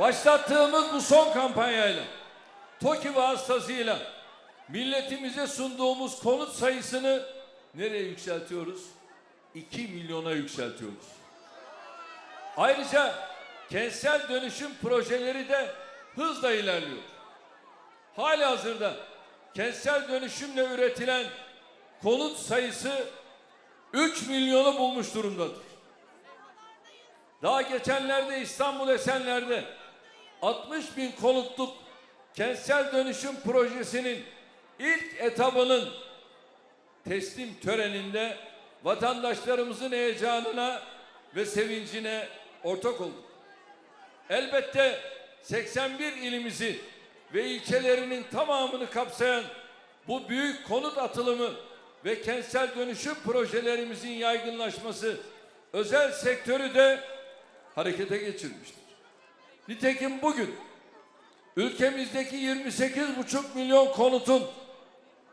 Başlattığımız bu son kampanyayla TOKİ vasıtasıyla milletimize sunduğumuz konut sayısını nereye yükseltiyoruz? 2 milyona yükseltiyoruz. Ayrıca kentsel dönüşüm projeleri de hızla ilerliyor. Hali hazırda kentsel dönüşümle üretilen konut sayısı 3 milyonu bulmuş durumdadır. Daha geçenlerde İstanbul Esenler'de 60 bin konutluk kentsel dönüşüm projesinin ilk etabının teslim töreninde vatandaşlarımızın heyecanına ve sevincine ortak olduk. Elbette 81 ilimizi ve ilçelerinin tamamını kapsayan bu büyük konut atılımı ve kentsel dönüşüm projelerimizin yaygınlaşması özel sektörü de harekete geçirmiştir. Nitekim bugün ülkemizdeki 28,5 milyon konutun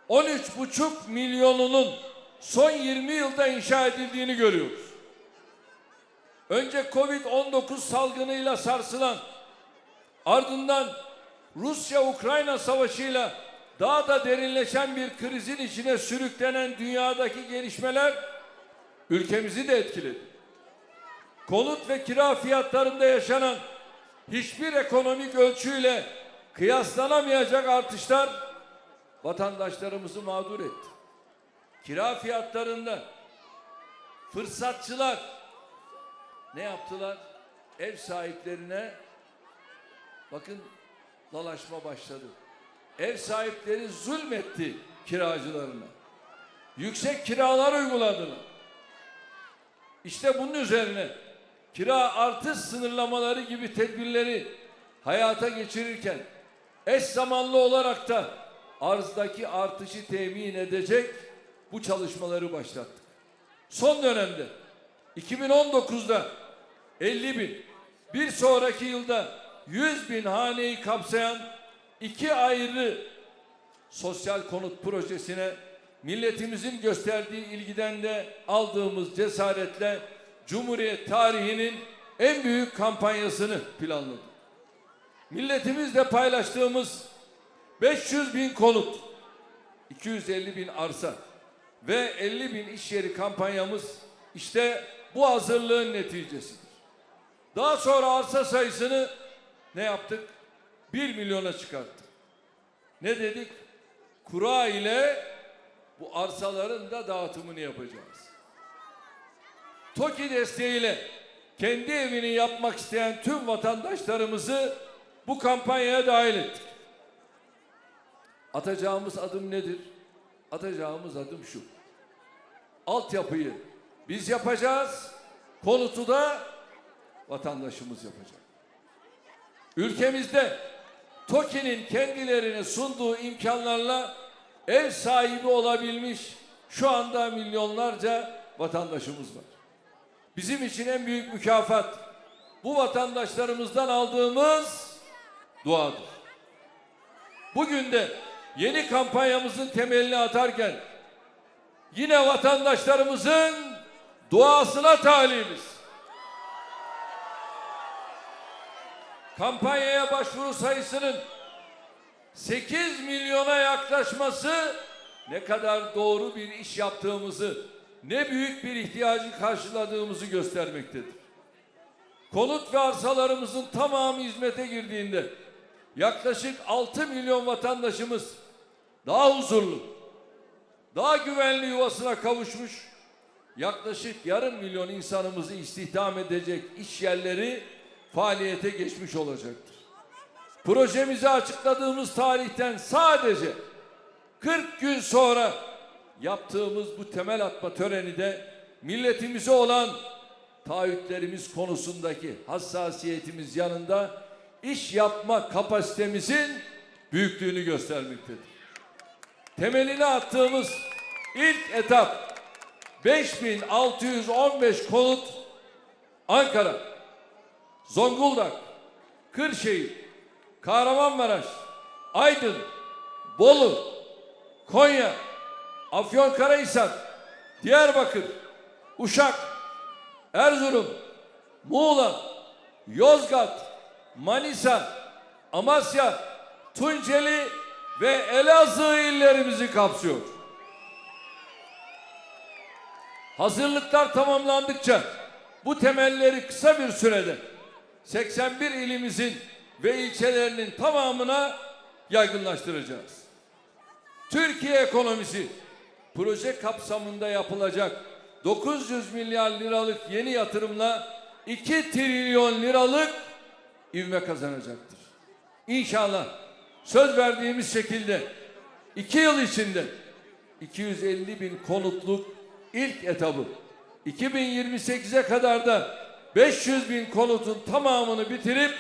13,5 milyonunun son 20 yılda inşa edildiğini görüyoruz. Önce Covid-19 salgınıyla sarsılan, ardından Rusya-Ukrayna savaşıyla daha da derinleşen bir krizin içine sürüklenen dünyadaki gelişmeler ülkemizi de etkiledi. Konut ve kira fiyatlarında yaşanan hiçbir ekonomik ölçüyle kıyaslanamayacak artışlar vatandaşlarımızı mağdur etti. Kira fiyatlarında fırsatçılar ne yaptılar? Ev sahiplerine bakın dalaşma başladı. Ev sahipleri zulmetti kiracılarına. Yüksek kiralar uyguladılar. İşte bunun üzerine kira artış sınırlamaları gibi tedbirleri hayata geçirirken eş zamanlı olarak da arzdaki artışı temin edecek bu çalışmaları başlattık. Son dönemde 2019'da 50 bin, bir sonraki yılda 100 bin haneyi kapsayan iki ayrı sosyal konut projesine milletimizin gösterdiği ilgiden de aldığımız cesaretle Cumhuriyet tarihinin en büyük kampanyasını planladık. Milletimizle paylaştığımız 500 bin konut, 250 bin arsa ve 50 bin iş yeri kampanyamız işte bu hazırlığın neticesidir. Daha sonra arsa sayısını ne yaptık? 1 milyona çıkarttık. Ne dedik? Kura ile bu arsaların da dağıtımını yapacağız. TOKİ desteğiyle kendi evini yapmak isteyen tüm vatandaşlarımızı bu kampanyaya dahil ettik. Atacağımız adım nedir? Atacağımız adım şu. Altyapıyı biz yapacağız, konutu da vatandaşımız yapacak. Ülkemizde TOKİ'nin kendilerine sunduğu imkanlarla ev sahibi olabilmiş şu anda milyonlarca vatandaşımız var. Bizim için en büyük mükafat bu vatandaşlarımızdan aldığımız duadır. Bugün de yeni kampanyamızın temelini atarken yine vatandaşlarımızın duasına talibiz. Kampanyaya başvuru sayısının 8 milyona yaklaşması ne kadar doğru bir iş yaptığımızı, ne büyük bir ihtiyacı karşıladığımızı göstermektedir. Konut ve arsalarımızın tamamı hizmete girdiğinde yaklaşık 6 milyon vatandaşımız daha huzurlu, daha güvenli yuvasına kavuşmuş, yaklaşık yarım milyon insanımızı istihdam edecek iş yerleri faaliyete geçmiş olacaktır. Projemizi açıkladığımız tarihten sadece 40 gün sonra yaptığımız bu temel atma töreni de milletimize olan taahhütlerimiz konusundaki hassasiyetimiz yanında iş yapma kapasitemizin büyüklüğünü göstermektedir. Temelini attığımız ilk etap 5615 konut Ankara, Zonguldak, Kırşehir, Kahramanmaraş, Aydın, Bolu, Konya, Afyonkarahisar, Diyarbakır, Uşak, Erzurum, Muğla, Yozgat, Manisa, Amasya, Tunceli ve Elazığ illerimizi kapsıyor. Hazırlıklar tamamlandıkça bu temelleri kısa bir sürede 81 ilimizin ve ilçelerinin tamamına yaygınlaştıracağız. Türkiye ekonomisi proje kapsamında yapılacak 900 milyar liralık yeni yatırımla 2 trilyon liralık ivme kazanacaktır. İnşallah söz verdiğimiz şekilde 2 yıl içinde 250 bin konutluk ilk etabı 2028'e kadar da 500 bin konutun tamamını bitirip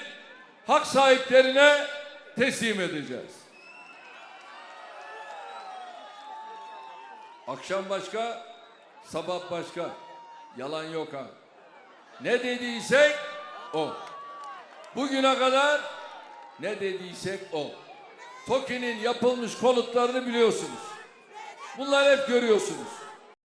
hak sahiplerine teslim edeceğiz. Akşam başka, sabah başka. Yalan yok ha. Ne dediysek o. Bugüne kadar ne dediysek o. TOKİ'nin yapılmış konutlarını biliyorsunuz. Bunları hep görüyorsunuz.